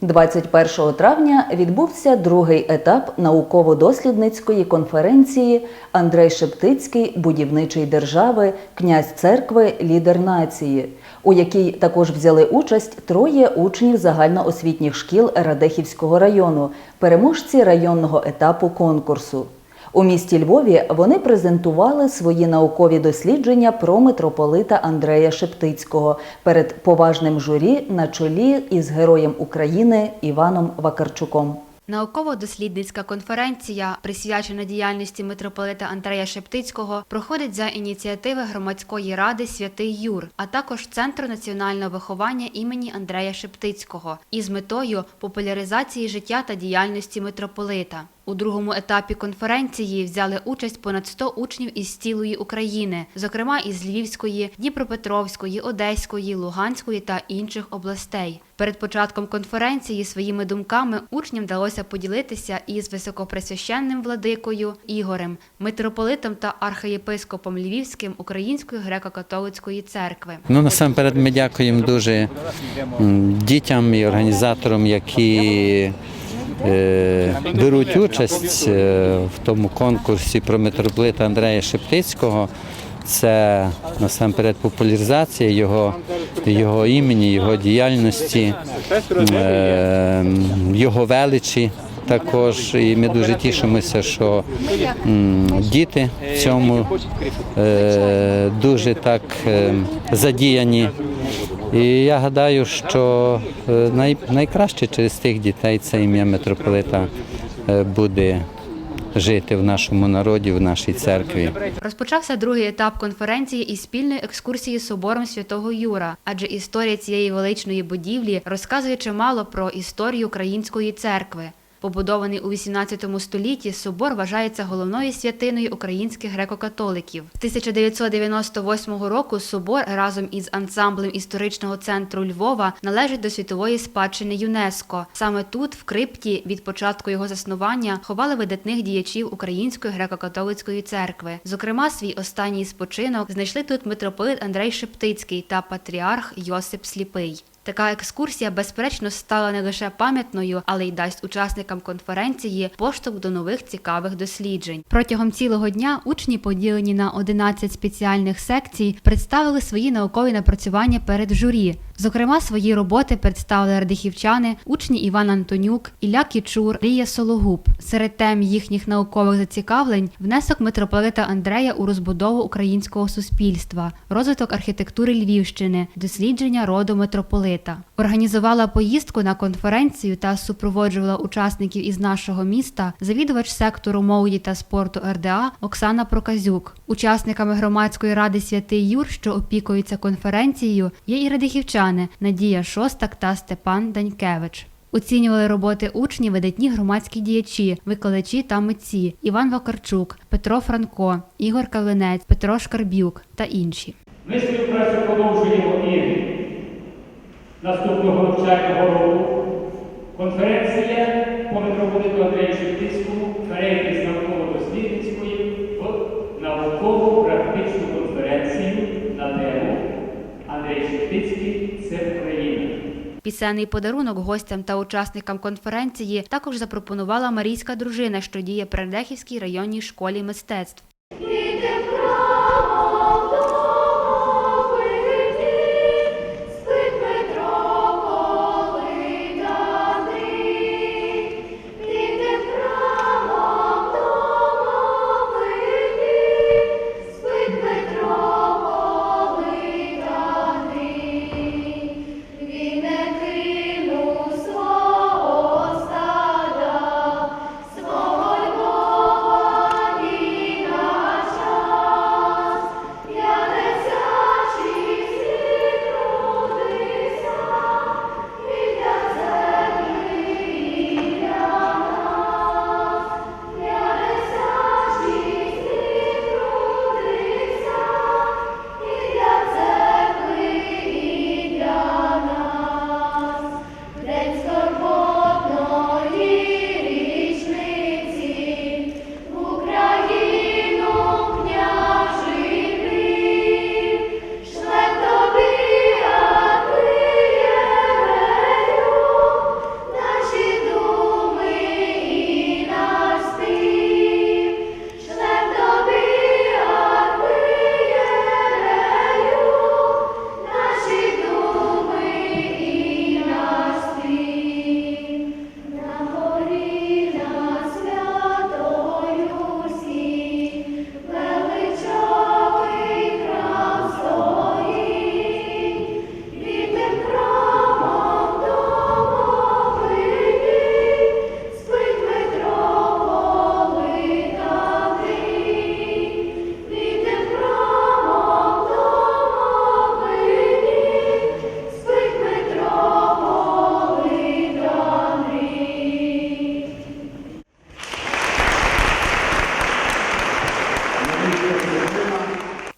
21 травня відбувся другий етап науково-дослідницької конференції Андрей Шептицький Будівничий держави, князь церкви, лідер нації, у якій також взяли участь троє учнів загальноосвітніх шкіл Радехівського району, переможці районного етапу конкурсу. У місті Львові вони презентували свої наукові дослідження про митрополита Андрея Шептицького перед поважним журі на чолі із героєм України Іваном Вакарчуком. Науково-дослідницька конференція, присвячена діяльності митрополита Андрея Шептицького, проходить за ініціативи громадської ради Святий Юр, а також Центру національного виховання імені Андрея Шептицького із метою популяризації життя та діяльності митрополита. У другому етапі конференції взяли участь понад 100 учнів із цілої України, зокрема із Львівської, Дніпропетровської, Одеської, Луганської та інших областей. Перед початком конференції своїми думками учням вдалося поділитися із високопресвященним владикою Ігорем, митрополитом та архієпископом Львівським Української греко-католицької церкви. Ну, насамперед ми дякуємо дуже дітям і організаторам, які беруть участь е, в тому конкурсі про митрополита Андрея Шептицького. Це насамперед популяризація його, його імені, його діяльності, е, його величі. Також і ми дуже тішимося, що діти в цьому е, дуже так е, задіяні. І я гадаю, що е, най, найкраще через тих дітей це ім'я митрополита е, буде жити в нашому народі, в нашій церкві. Розпочався другий етап конференції із спільної екскурсії собором святого Юра, адже історія цієї величної будівлі розказує чимало про історію української церкви. Побудований у 18 столітті, собор вважається головною святиною українських греко-католиків. З 1998 року собор разом із ансамблем історичного центру Львова належить до світової спадщини ЮНЕСКО. Саме тут, в крипті, від початку його заснування, ховали видатних діячів Української греко-католицької церкви. Зокрема, свій останній спочинок знайшли тут митрополит Андрей Шептицький та патріарх Йосип Сліпий. Така екскурсія, безперечно, стала не лише пам'ятною, але й дасть учасникам конференції поштовх до нових цікавих досліджень. Протягом цілого дня учні, поділені на 11 спеціальних секцій, представили свої наукові напрацювання перед журі. Зокрема, свої роботи представили радихівчани, учні Іван Антонюк, Ілля Кічур, Лія Сологуб. Серед тем їхніх наукових зацікавлень внесок митрополита Андрея у розбудову українського суспільства, розвиток архітектури Львівщини, дослідження роду митрополита. Організувала поїздку на конференцію та супроводжувала учасників із нашого міста завідувач сектору молоді та спорту РДА Оксана Проказюк. Учасниками громадської ради Святий Юр, що опікується конференцією, є і радихівчани Надія Шостак та Степан Данькевич. Оцінювали роботи учнів видатні громадські діячі, викладачі та митці Іван Вакарчук, Петро Франко, Ігор Калинець, Петро Шкарбюк та інші. Ми співпрацю продовжуємо і наступного навчального року. Конференція по митрополиту Андрію Шептицькому перейде з науково-дослідницької Пісенний подарунок гостям та учасникам конференції також запропонувала марійська дружина, що діє при Лехівській районній школі мистецтв.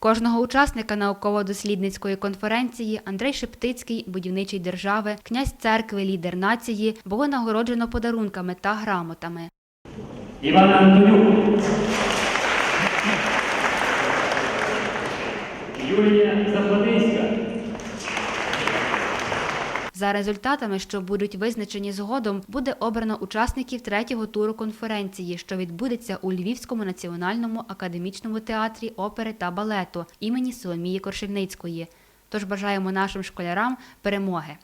Кожного учасника науково-дослідницької конференції Андрей Шептицький, будівничий держави, князь церкви, лідер нації було нагороджено подарунками та грамотами. Іван Антонюк. Юлія Заплатинська. За результатами, що будуть визначені згодом, буде обрано учасників третього туру конференції, що відбудеться у Львівському національному академічному театрі опери та балету імені Соломії Коршевницької. Тож бажаємо нашим школярам перемоги.